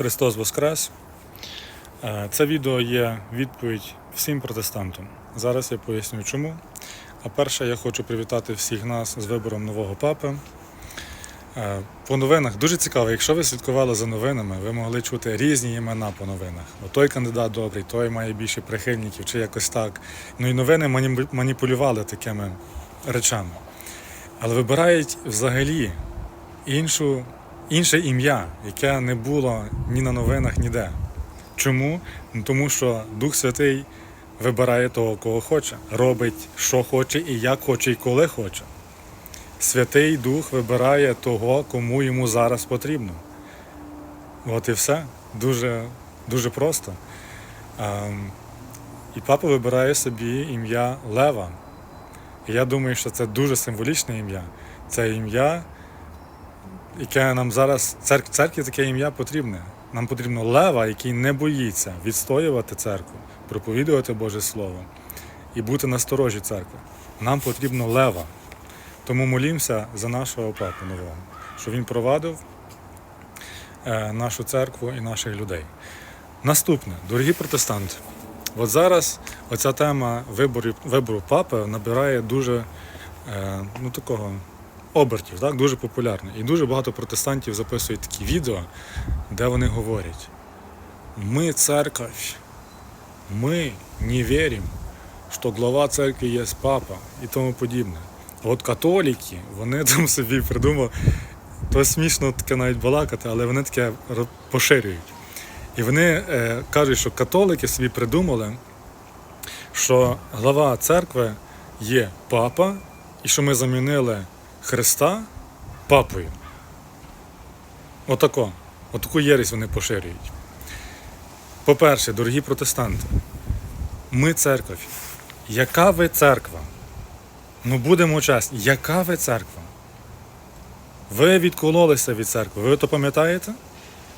Христос Воскрес. Е, Це відео є відповідь всім протестантам. Зараз я поясню чому. А перше, я хочу привітати всіх нас з вибором нового папи. Е, По новинах дуже цікаво, якщо ви слідкували за новинами, ви могли чути різні імена по новинах. О, той кандидат добрий, той має більше прихильників, чи якось так. Ну і новини мані- маніпулювали такими речами. Але вибирають взагалі іншу, інше ім'я, яке не було ні на новинах, ніде. Чому? Тому що Дух Святий вибирає того, кого хоче, робить, що хоче, і як хоче, і коли хоче. Святий Дух вибирає того, кому йому зараз потрібно. От і все. Дуже, дуже просто. Ем, І папа вибирає собі ім'я Лева. І я думаю, що це дуже символічне ім'я. Це ім'я, яке нам зараз церк, церкві таке ім'я потрібне. Нам потрібно лева, який не боїться відстоювати церкву, проповідувати Боже Слово і бути насторожі церкви. Нам потрібно лева. Тому молімося за нашого папу нового, щоб він провадив е, нашу церкву і наших людей. Наступне, дорогі протестанти, от зараз оця тема виборів, вибору папи набирає дуже е, ну, такого обертів, так, дуже популярна. І дуже багато протестантів записують такі відео, де вони говорять: ми церковь, ми не віримо, що глава церкви є папа і тому подібне. А От католіки, вони там собі придумали, то смішно таке навіть балакати, але вони таке поширюють. І вони е, кажуть, що католики собі придумали, що глава церкви є папа, і що ми замінили Христа папою. Отако. Отаку єресь вони поширюють. По-перше, дорогі протестанти, ми церковь. Яка ви церква? Ну будемо чесні, яка ви церква? Ви відкололися від церкви. Ви то пам'ятаєте?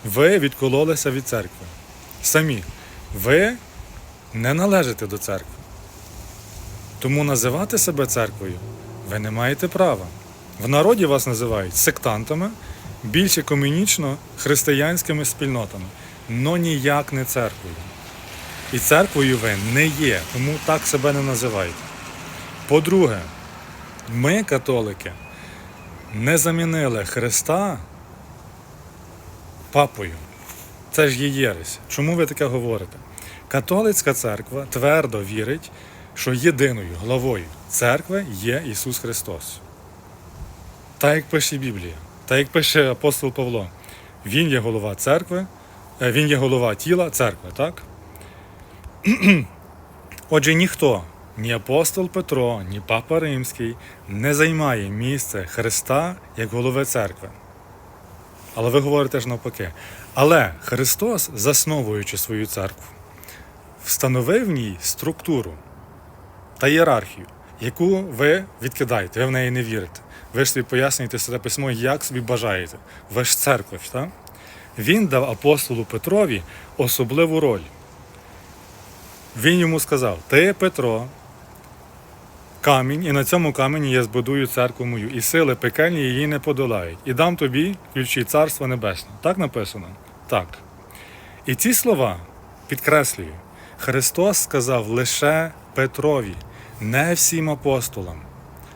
Ви відкололися від церкви. Самі. Ви не належите до церкви. Тому називати себе церквою ви не маєте права. В народі вас називають сектантами, більше комунічно-християнськими спільнотами, но ніяк не церквою. І церквою ви не є, тому так себе не називайте. По-друге, ми, католики, не замінили Христа папою. Це ж є єресь. Чому ви таке говорите? Католицька церква твердо вірить, що єдиною главою церкви є Ісус Христос. Так як пише Біблія, так як пише апостол Павло, Він є голова церкви, е, Він є голова тіла церкви, так? Отже, ніхто, ні апостол Петро, ні Папа Римський не займає місце Христа як голови церкви. Але ви говорите ж навпаки. Але Христос, засновуючи свою церкву, встановив в ній структуру та ієрархію, яку ви відкидаєте, ви в неї не вірите. Ви ж собі пояснюєте Святе письмо, як собі бажаєте. Ви ж церква, так? Він дав апостолу Петрові особливу роль. Він йому сказав: Ти, Петро, камінь, і на цьому камені я збудую церкву мою, і сили пекельні її не подолають. І дам тобі ключі Царства Небесного. Так написано? Так. І ці слова підкреслюю, Христос сказав лише Петрові, не всім апостолам.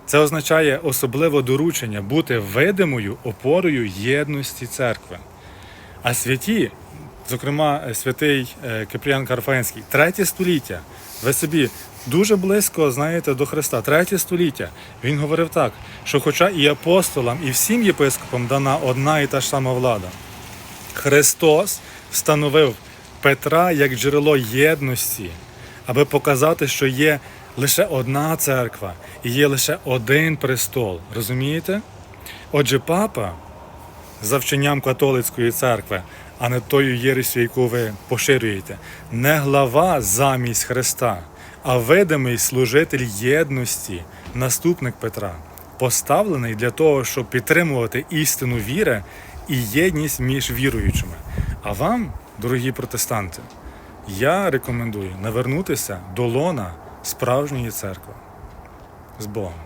Це означає особливе доручення бути видимою опорою єдності церкви. А святі, зокрема, е, святий е, Кипріян Карфаїнський, третє століття. Ви собі дуже близько знаєте до Христа, третє століття. Він говорив так, що хоча і апостолам, і всім єпископам дана одна і та ж сама влада. Христос встановив Петра як джерело єдності, аби показати, що є лише одна церква і є лише один престол. Розумієте? Отже, папа за вченням католицької церкви, а не тою єресю, яку ви поширюєте, не глава замість Христа, а видимий служитель єдності, наступник Петра, поставлений для того, щоб підтримувати істину віри і єдність між віруючими. А вам, дорогі протестанти, я рекомендую навернутися до лона справжньої церкви з Богом.